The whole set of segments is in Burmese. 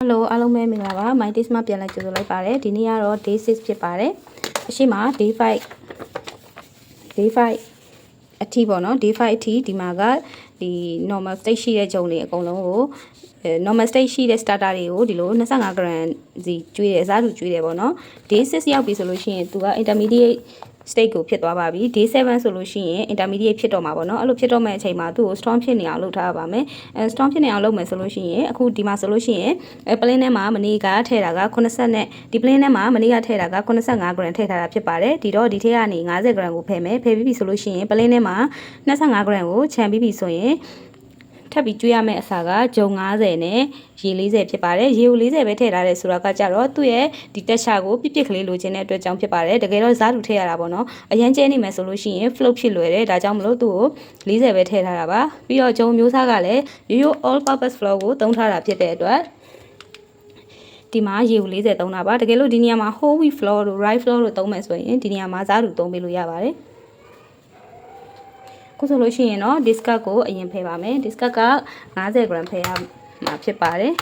Hello အားလုံးပဲမင်္ဂလာပါ My Taste မှာပြန်လဲကြိုဆိုလိုက်ပါတယ်ဒီနေ့ကတော့ day 6ဖြစ်ပါတယ်အရှိမ day 5 day 5အထိပေါ့နော် day 5အထိဒီမှာကဒီ normal state ရှိတဲ့ဂျုံတွေအကုန်လုံးကိုအဲ normal state ရှိတဲ့ starter တွေကိုဒီလို25 gram စီကျွေးတယ်အစားတူကျွေးတယ်ပေါ့နော် day 6ရောက်ပြီဆိုလို့ရှိရင်သူက intermediate state ကိုဖြစ်သွားပါပြီ day 7ဆိုလို့ရှိရင် intermediate ဖြစ်တော့မှာပေါ့နော်အဲ့လိုဖြစ်တော့မဲ့အချိန်မှာသူ့ကို strong ဖြစ်နေအောင်လုပ်ထားပါမယ်အဲ strong ဖြစ်နေအောင်လုပ်မယ်ဆိုလို့ရှိရင်အခုဒီမှာဆိုလို့ရှိရင်အဲ plane ထဲမှာမနေ့ကထည့်တာက80နဲ့ဒီ plane ထဲမှာမနေ့ကထည့်တာက85 gram ထည့်ထားတာဖြစ်ပါတယ်ဒီတော့ဒီထည့်ကနေ50 gram ကိုဖယ်မယ်ဖယ်ပြီးပြီဆိုလို့ရှိရင် plane ထဲမှာ25 gram ကိုခြံပြီးပြီဆိုရင် ထပ်ပြီးကျွေးရမယ့်အစာကဂျုံ90နဲ့ရေ40ဖြစ်ပါတယ်ရေကို40ပဲထည့်ထားတယ်ဆိုတာကကြတော့သူ့ရဲ့ဒီတက်ချာကိုပြစ်ပြစ်ကလေးလိုချင်တဲ့အတွက်ကြောင့်ဖြစ်ပါတယ်တကယ်တော့ဇာတ်တူထည့်ရတာပေါ့နော်အရင်ကျဲနေမယ်ဆိုလို့ရှိရင် float ဖြစ်လွယ်တယ်ဒါကြောင့်မလို့သူ့ကို40ပဲထည့်ထားတာပါပြီးတော့ဂျုံမျိုးစားကလည်းရိုးရိုး all purpose flour ကိုသုံးထားတာဖြစ်တဲ့အတွက်ဒီမှာရေကို40သုံးတာပါတကယ်လို့ဒီနေရာမှာ whole wheat flour တို့ rye flour တို့သုံးမယ်ဆိုရင်ဒီနေရာမှာဇာတ်တူသုံးပေးလို့ရပါတယ် ခုဆိုလို့ရှိရင်တော့ discard ကိုအရင်ဖယ်ပါမယ် discard က50 gram ဖယ်ရမှာဖြစ်ပါတယ်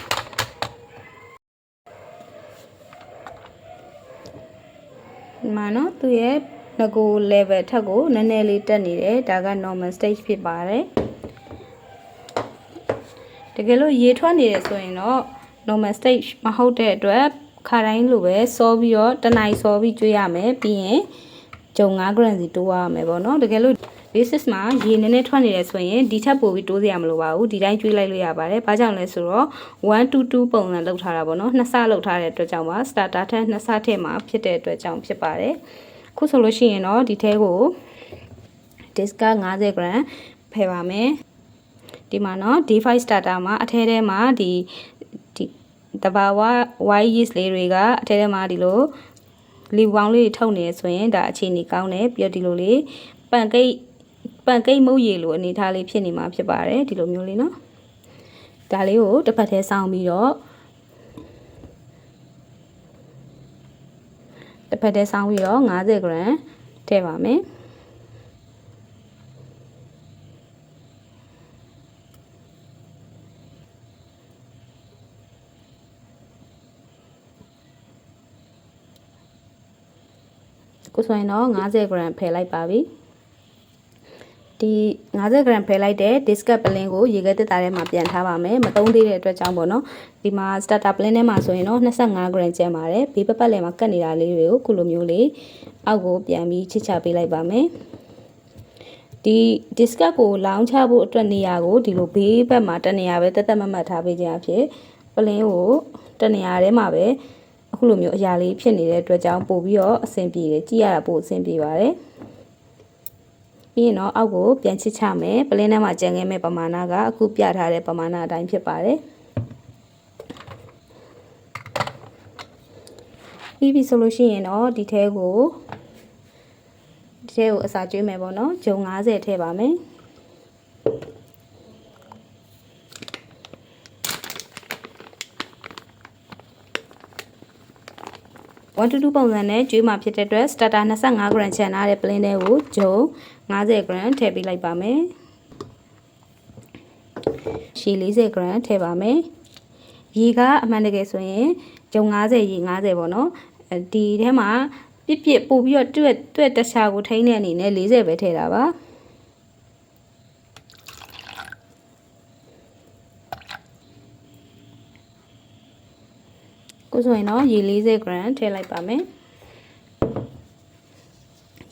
ဒီမှာနော်သူ့ရဲ့ငကို level ထက်ကိုနည်းနည်းလေးတက်နေတယ်ဒါက normal stage ဖြစ်ပါတယ်တကယ်လို့ရေထွက်နေတယ်ဆိုရင်တော့ normal stage မဟုတ်တဲ့အတွက်ခါတိုင်းလိုပဲစောပြီးတော့တန ਾਈ စောပြီးကျွေးရမယ်ပြီးရင်ဂျုံ9 gram စီတိုးရမယ်ပေါ့နော်တကယ်လို့ basis မှာရေနည်းနည်းထွက်နေတယ်ဆိုရင်ဒီထက်ပိုပြီးတိုးစရာမလိုပါဘူးဒီတိုင်းကျွေးလိုက်လို့ရပါတယ်။ဘာကြောင့်လဲဆိုတော့122ပုံစံလောက်ထားတာပေါ့နော်။နှစ်ဆလောက်ထားတဲ့အတွက်ကြောင့်ပါ starter ထက်နှစ်ဆထက်မှာဖြစ်တဲ့အတွက်ကြောင့်ဖြစ်ပါတယ်။ခုဆိုလို့ရှိရင်တော့ဒီထဲကို disk 50 gram ဖယ်ပါမယ်။ဒီမှာနော် D5 starter မှာအထဲထဲမှာဒီဒီတဘာဝ white yeast လေးတွေကအထဲထဲမှာဒီလိုလီပေါင်းလေးတွေထုတ်နေဆိုရင်ဒါအခြေအနေကောင်းတယ်ပြီးတော့ဒီလိုလေးပန်ကိတ် ပန်ကိတ်မုတ်ရည်လိုအနေထားလေးဖြစ်နေမှာဖြစ်ပါတယ်ဒီလိုမျိုးလေးနော်ဒါလေးကိုတစ်ဖက်ထဲစောင်းပြီးတော့တစ်ဖက်ထဲစောင်းပြီးတော့50 gram ထည့်ပါမယ်ကိုဆိုရင်တော့50 gram ဖယ်လိုက်ပါပြီ ဒီ50 gram ဖယ်လိုက်တဲ့ discard plane ကိုရေခဲတက်တာထဲမှာပြန်ထားပါမယ်မသုံးသေးတဲ့အတွက်ကြောင့်ပေါ့နော်ဒီမှာ starter plane ထဲမှာဆိုရင်တော့25 gram ကျန်ပါတယ်ဘေးပတ်ပတ်လည်မှာကတ်နေတာလေးတွေကိုခုလိုမျိုးလေးအောက်ကိုပြန်ပြီးချစ်ချပေးလိုက်ပါမယ်ဒီ discard ကိုလောင်းချဖို့အတွက်နေရာကိုဒီလိုဘေးဘက်မှာတနေရာပဲတက်တက်မတ်မတ်ထားပေးခြင်းအဖြစ်ပလင်းကိုတနေရာထဲမှာပဲအခုလိုမျိုးအရာလေးဖြစ်နေတဲ့အတွက်ကြောင့်ပို့ပြီးတော့အဆင်ပြေတယ်ကြည့်ရတာပို့အဆင်ပြေပါတယ် ပြီးရင်တော့အောက်ကိုပြန်ချစ်ချမယ်ပလင်းထဲမှာကြံခဲ့မဲ့ပမာဏကအခုပြထားတဲ့ပမာဏအတိုင်းဖြစ်ပါတယ်ပြီးပြီဆိုလို့ရှိရင်တော့ဒီထဲကိုဒီထဲကိုအစာကျွေးမယ်ပေါ့နော်ဂျုံ90ထည့်ပါမယ် 122ပုံစံနဲ့ကျွေးမှာဖြစ်တဲ့အတွက် starter 25 gram ချန်ထားတဲ့ plane တွေကိုဂျုံ50 gram ထည့်ပေးလိုက်ပါမယ်ရှည်40 gram ထည့်ပါမယ်ရေကအမှန်တကယ်ဆိုရင်ဂျုံ90ရေ90ပေါ့နော်ဒီထဲမှာပြစ်ပြစ်ပို့ပြီးတော့တွက်တွက်တခြားကိုထိန်းတဲ့အနေနဲ့40ပဲထည့်တာပါ ဆိုရင်တော့ရေ40 gram ထည့်လိုက်ပါမယ်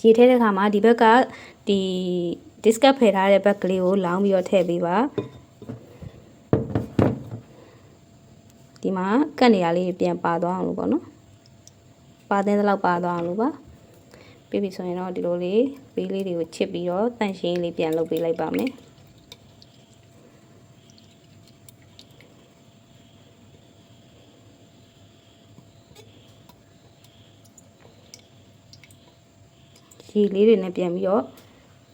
ရေထည့်တဲ့အခါမှာဒီဘက်ကဒီ discard ဖယ်ထားတဲ့ဘက်ကလေးကိုလောင်းပြီးတော့ထည့်ပေးပါဒီမှာကတ်နေရလေးပြန်ပါသွားအောင်လို့ပေါ့နော်ပါတဲ့လောက်ပါသွားအောင်လို့ပါပြီးပြီဆိုရင်တော့ဒီလိုလေးဘေးလေးတွေကိုချစ်ပြီးတော့တန့်ရှင်းလေးပြန်လုပ်ပေးလိုက်ပါမယ် ရေလေးတွေနဲ့ပြန်ပြီးတော့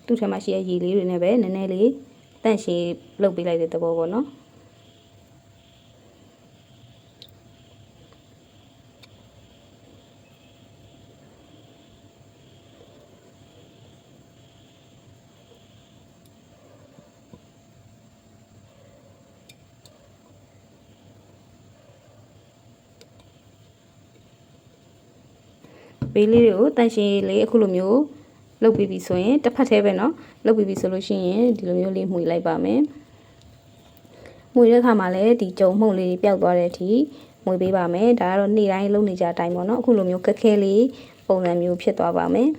သူ့ထဲမှာရှိတဲ့ရေလေးတွေနဲ့ပဲနည်းနည်းလေးတန့်ရှင်းလုပ်ပေးလိုက်တဲ့သဘောပေါ့နော် ဘေးလေးတွေကိုတန့်ရှင်းရေးလေးအခုလိုမျိုးလုပ်ပြီးပြီဆိုရင်တစ်ဖက်သေးပဲเนาะလုပ်ပြီးပြီဆိုလို့ရှိရင်ဒီလိုမျိုးလေးမှွေလိုက်ပါမယ်မှွေတဲ့ခါမှာလည်းဒီကြုံမှုန့်လေးပျောက်သွားတဲ့အထိမှွေပေးပါမယ်ဒါကတော့နေ့တိုင်းလုပ်နေကြအတိုင်းပေါ့เนาะအခုလိုမျိုးခက်ခဲလေးပုံစံမျိုးဖြစ်သွားပါမယ်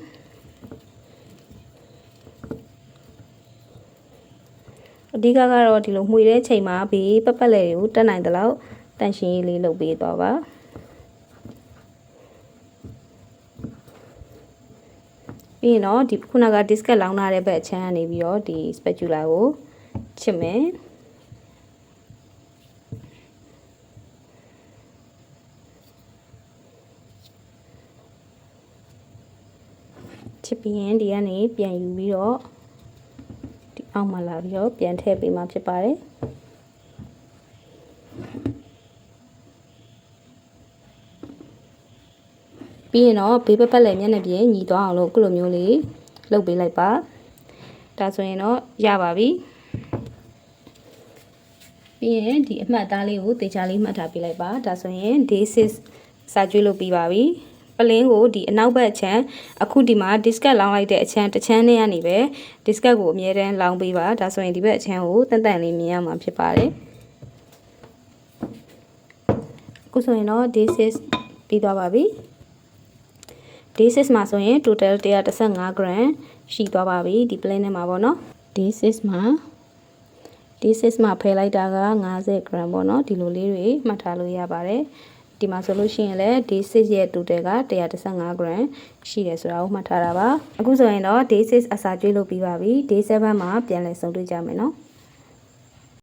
အဓိကကတော့ဒီလိုမှွေတဲ့ချိန်မှာဘေးပက်ပက်လေတွေကိုတက်နိုင်တဲ့လောက်တန့်ရှင်းရေးလေးလုပ်ပေးသွားပါ ပြီးရင်တော့ဒီခုနက disket လောင်းထားတဲ့ဘက်အချမ်းကနေပြီးတော့ဒီ spatula ကိုချစ်မယ်ချစ်ပြီးရင်ဒီကနေပြန်ယူပြီးတော့ဒီအောက်မှာလာပြီးတော့ပြန်ထည့်ပေးမှဖြစ်ပါတယ် ပြီးရင်တော့ဘေးပက်ပက်လည်းမျက်နှာပြင်ညီသွားအောင်လို့အခုလိုမျိုးလေးလုပ်ပေးလိုက်ပါဒါဆိုရင်တော့ရပါပြီပြီးရင်ဒီအမှတ်အသားလေးကိုတေချာလေးမှတ်ထားပေးလိုက်ပါဒါဆိုရင် day 6စာကျွေးလုပ်ပြီးပါပြီပလင်းကိုဒီအနောက်ဘက်အချမ်းအခုဒီမှာ disket လောင်းလိုက်တဲ့အချမ်းတစ်ချမ်းနဲ့ကနေပဲ disket ကိုအမြဲတမ်းလောင်းပေးပါဒါဆိုရင်ဒီဘက်အချမ်းကိုတန်တန်လေးမြင်ရမှာဖြစ်ပါတယ်အခုဆိုရင်တော့ day 6ပြီးသွားပါပြီ day 6မှာဆိုရင် total 115 gram ရှိသွားပါပြီဒီ plane ထဲမှာပေါ့နော် day 6မှာ day 6မှာဖယ်လိုက်တာက50 gram ပေါ့နော်ဒီလိုလေးတွေမှတ်ထားလို့ရပါတယ်ဒီမှာဆိုလို့ရှိရင်လည်း day 6ရဲ့ total က115 gram ရှိတယ်ဆိုတာကိုမှတ်ထားတာပါအခုဆိုရင်တော့ day 6အစာကျွေးလုပ်ပြီးပါပြီ day 7မှာပြန်လည်ဆုံတွေ့ကြမယ်နော်